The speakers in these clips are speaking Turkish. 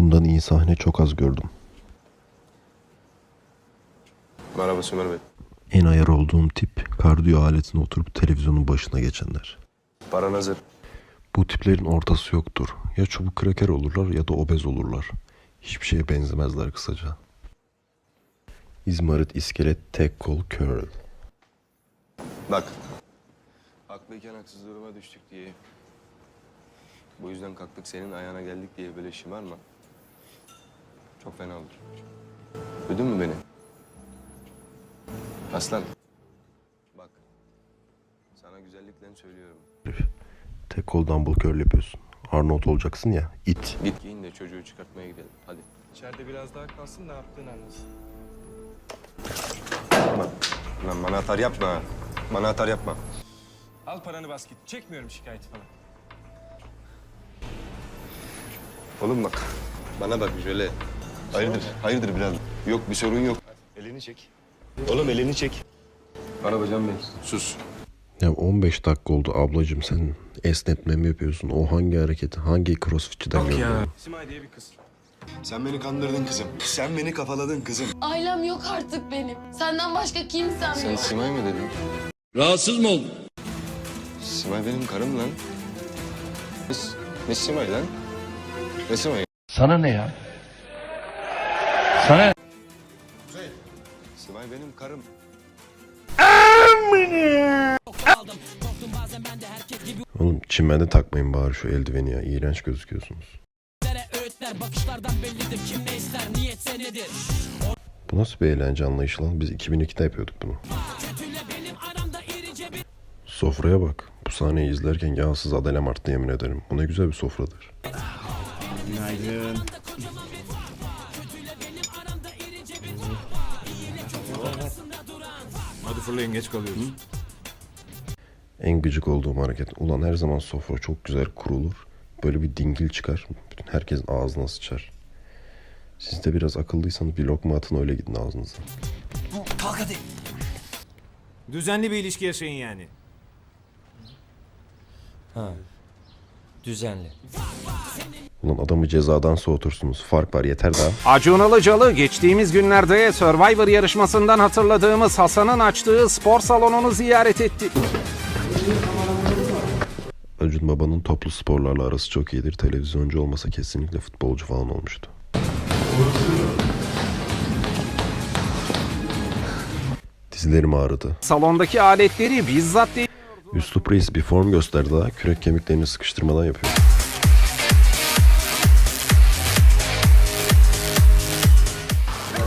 Bundan iyi sahne çok az gördüm. Merhaba Sümer Bey. En ayar olduğum tip kardiyo aletine oturup televizyonun başına geçenler. Paran hazır. Bu tiplerin ortası yoktur. Ya çubuk kraker olurlar ya da obez olurlar. Hiçbir şeye benzemezler kısaca. İzmarit iskelet tek kol curl. Bak. Haklıyken haksız duruma düştük diye. Bu yüzden kalktık senin ayağına geldik diye böyle şımarma. Çok fena olur. Duydun mu beni? Aslan. Bak. Sana güzellikle söylüyorum. Tek kol dumbbell curl yapıyorsun. Arnold olacaksın ya it. Git giyin de çocuğu çıkartmaya gidelim. Hadi. İçeride biraz daha kalsın ne yaptığını anlasın. Yapma. Lan bana atar yapma. Bana atar yapma. Al paranı bas git. Çekmiyorum şikayeti falan. Oğlum bak. Bana bak şöyle. Hayırdır? Hayırdır biraz. Yok bir sorun yok. Elini çek. Oğlum elini çek. Arabacan Bey. Sus. Ya 15 dakika oldu ablacığım sen esnetme mi yapıyorsun? O hangi hareketi hangi crossfitçiden gördün? Simay diye bir kız. Sen beni kandırdın kızım. Sen beni kafaladın kızım. Ailem yok artık benim. Senden başka kimsem Sen yok. Simay mı dedin? Rahatsız mı oldun? Simay benim karım lan. Ne, ne Simay lan? Ne Simay? Sana ne ya? Sana Simay benim karım. Oğlum çimende takmayın bari şu eldiveni ya. İğrenç gözüküyorsunuz. Bu nasıl bir eğlence anlayışı lan? Biz 2002'de yapıyorduk bunu. Sofraya bak. Bu sahneyi izlerken yağsız adelem arttı yemin ederim. Bu ne güzel bir sofradır. Günaydın. Fırlayın geç kalıyoruz. En gıcık olduğum hareket. Ulan her zaman sofra çok güzel kurulur. Böyle bir dingil çıkar. Bütün herkesin ağzına sıçar. Siz de biraz akıllıysanız bir lokma atın öyle gidin ağzınıza. Düzenli bir ilişki yaşayın yani. Düzenli. Ulan adamı cezadan soğutursunuz. Fark var yeter daha. Acun Ilıcalı geçtiğimiz günlerde Survivor yarışmasından hatırladığımız Hasan'ın açtığı spor salonunu ziyaret etti. Acun Baba'nın toplu sporlarla arası çok iyidir. Televizyoncu olmasa kesinlikle futbolcu falan olmuştu. Dizlerim ağrıdı. Salondaki aletleri bizzat değil. Üslup Reis bir form gösterdi daha. Kürek kemiklerini sıkıştırmadan yapıyor.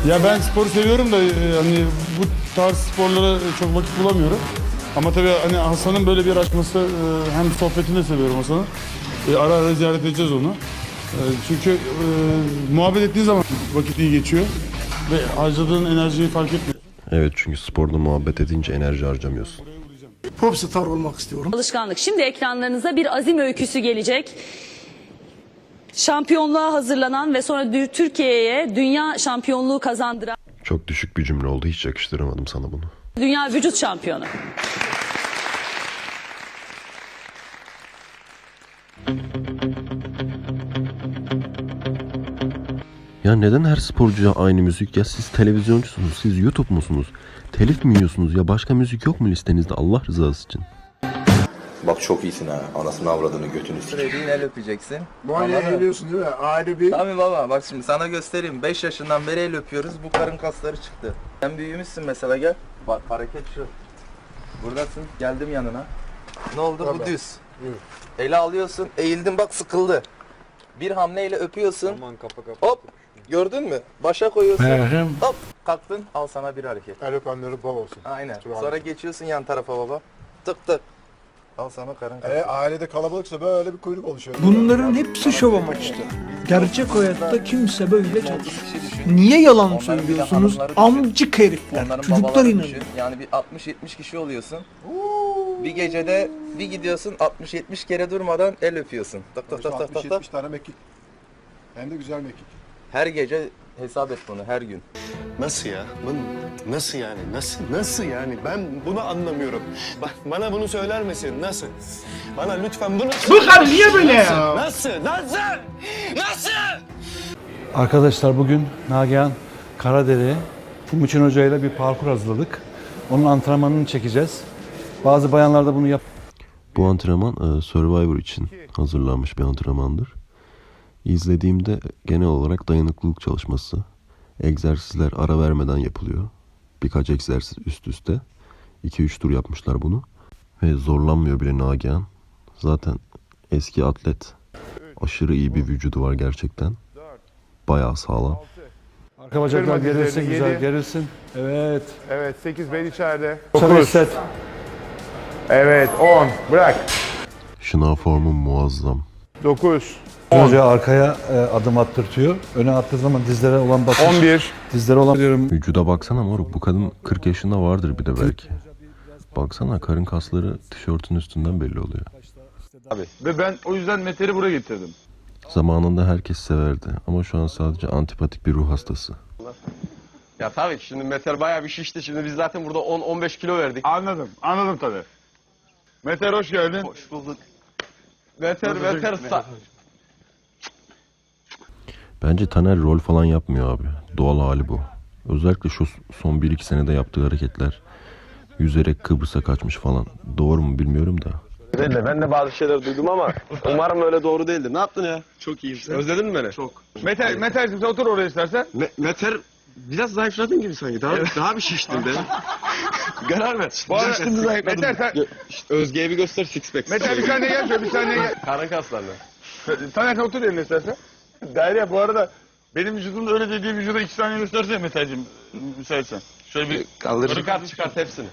Ya ben sporu seviyorum da e, hani bu tarz sporlara çok vakit bulamıyorum. Ama tabii hani Hasan'ın böyle bir açması e, hem sohbetini de seviyorum Hasan'ın. E, Ara ara ziyaret edeceğiz onu. E, Çünkü e, muhabbet ettiği zaman vakit iyi geçiyor. Ve harcadığın enerjiyi fark etmiyor. Evet çünkü sporda muhabbet edince enerji harcamıyorsun. Popstar olmak istiyorum. Alışkanlık. Şimdi ekranlarınıza bir azim öyküsü gelecek. Şampiyonluğa hazırlanan ve sonra Türkiye'ye dünya şampiyonluğu kazandıran Çok düşük bir cümle oldu. Hiç yakıştıramadım sana bunu. dünya vücut şampiyonu. Ya neden her sporcuya aynı müzik? Ya siz televizyoncusunuz, siz YouTube musunuz? Telif mi yiyorsunuz? Ya başka müzik yok mu listenizde Allah rızası için? Bak çok iyisin ha. Anasını avradını götünü Söylediğin el öpeceksin. Bu aileyi biliyorsun değil mi? Aile bir Tabii baba bak şimdi sana göstereyim. 5 yaşından beri el öpüyoruz. Bu karın kasları çıktı. Sen büyümüşsün mesela gel. Bak hareket şu. Buradasın. Geldim yanına. Ne oldu bu düz. Eli alıyorsun. Eğildin bak sıkıldı. Bir hamleyle öpüyorsun. Hop. Gördün mü? Başa koyuyorsun. Hop. Kalktın. Al sana bir hareket. el öpenlerin bol olsun. Aynen. Sonra geçiyorsun yan tarafa baba. Tık tık. Al sana karın kası. E, ailede kalabalıksa böyle bir kuyruk oluşuyor. Bunların hepsi şov amaçlı. Gerçek hayatta kimse böyle çalışmaz. Niye yalan Onların söylüyorsunuz? hanımları. Amcık herifler. Onların Çocuklar babaları inanıyor. düşün. Yani bir 60-70 kişi oluyorsun. Bir gecede bir gidiyorsun 60-70 kere durmadan el öpüyorsun. Tak tak tak tak tak. tak. 60-70 tane mekik. Hem de güzel mekik. Her gece hesap et bunu her gün. Nasıl ya? Bu, nasıl yani? Nasıl? Nasıl yani? Ben bunu anlamıyorum. Bak bana bunu söyler misin? Nasıl? Bana lütfen bunu Bu karı niye böyle ya? Nasıl? Nasıl? Nasıl? Arkadaşlar bugün Nagihan Karadere'ye Timuçin Hoca ile bir parkur hazırladık. Onun antrenmanını çekeceğiz. Bazı bayanlar da bunu yap. Bu antrenman e, Survivor için hazırlanmış bir antrenmandır. İzlediğimde genel olarak dayanıklılık çalışması. Egzersizler ara vermeden yapılıyor. Birkaç egzersiz üst üste. 2-3 tur yapmışlar bunu. Ve zorlanmıyor bile Nagihan. Zaten eski atlet. Aşırı iyi bir vücudu var gerçekten. Bayağı sağlam. Arka bacaklar Kırma gerilsin dizlerini, güzel yedi. gerilsin. Evet. Evet 8 bel içeride. Sonra hisset. Evet 10. Bırak. Şınav formu muazzam. 9. Hoca arkaya e, adım attırtıyor. Öne attığı zaman dizlere olan basış. 11. Dizlere olan diyorum. Vücuda baksana moruk bu kadın 40 yaşında vardır bir de belki. Baksana karın kasları tişörtün üstünden belli oluyor. Ve ben o yüzden Mete'ri buraya getirdim. Zamanında herkes severdi ama şu an sadece antipatik bir ruh hastası. Ya tabii ki şimdi Meter bayağı bir şişti. Şimdi biz zaten burada 10-15 kilo verdik. Anladım. Anladım tabii. Meteor hoş geldin. Hoş bulduk. Meter, Meter sa- Bence Taner rol falan yapmıyor abi. Doğal hali bu. Özellikle şu son 1-2 senede yaptığı hareketler. Yüzerek Kıbrıs'a kaçmış falan. Doğru mu bilmiyorum da. Ben de, ben de bazı şeyler duydum ama umarım öyle doğru değildir. Ne yaptın ya? Çok iyiyim. Özledin mi beni? Çok. Meteor, Meteor'cim sen otur oraya istersen. Me Meter biraz zayıfladın gibi sanki. Daha, daha bir şiştin be. Karar ver. Bu arada- mı? Meter sen- Özge'ye bir göster six pack. Meteor bir saniye gel şöyle bir saniye gel. Karın. Taner sen otur yerine istersen. Derya bu arada benim vücudumda öyle dediği vücuda iki saniye göstersene Meteor'cim müsaitsen. Şöyle bir Kaldır. Çıkart çıkart hepsini.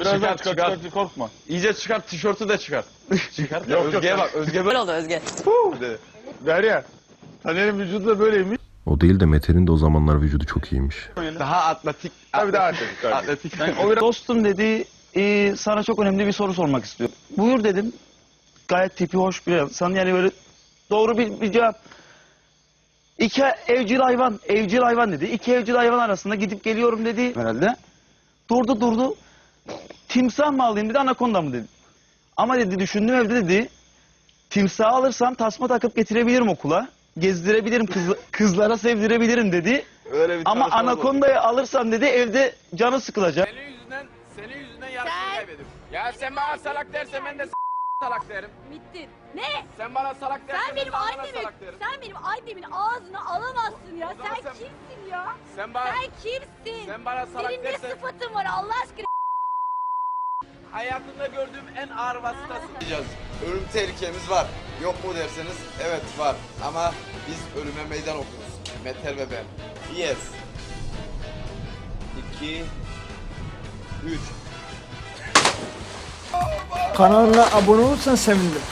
biraz daha çıkart, çıkart, çıkart. çıkart, korkma. İyice çıkart tişörtü de çıkart. çıkart. Yok, yok, Özge'ye yok. bak. Özge böyle oldu Özge. dedi. Derya Taner'in vücudu da böyleymiş. O değil de Mete'nin de o zamanlar vücudu çok iyiymiş. Daha atletik. Tabii daha atletik. tabii. Atletik. O biraz Dostum dedi, "Ee, sana çok önemli bir soru sormak istiyorum. Buyur dedim. Gayet tipi hoş bir insan yani böyle doğru bir, bir cevap. İki evcil hayvan, evcil hayvan dedi. İki evcil hayvan arasında gidip geliyorum dedi herhalde. Durdu durdu. Timsah mı alayım dedi, anakonda mı dedi. Ama dedi düşündüm evde dedi. Timsah alırsam tasma takıp getirebilirim okula. Gezdirebilirim, kız, kızlara sevdirebilirim dedi. Öyle bir Ama tanışma oldu. anakondayı alırsam dedi evde canı sıkılacak. Senin yüzünden, senin yüzünden yarışmayı kaybediyorum. Ya sen bana salak dersen ben de salak derim. Bittin. Ne? Sen bana salak dersen Sen ben benim sana annemin, salak derim. sen benim annemin ağzını alamazsın ya. zaman Sen sen- kimsin ya? Sen bana, Sen kimsin? sen bana salak Senin ne dersen sıfatın var Allah aşkına? hayatımda gördüğüm en ağır vasıtasın. Ölüm tehlikemiz var. Yok mu derseniz evet var. Ama biz ölüme meydan okuruz. Meter ve ben. Yes. 2 3 Kanalına abone olursan sevinirim.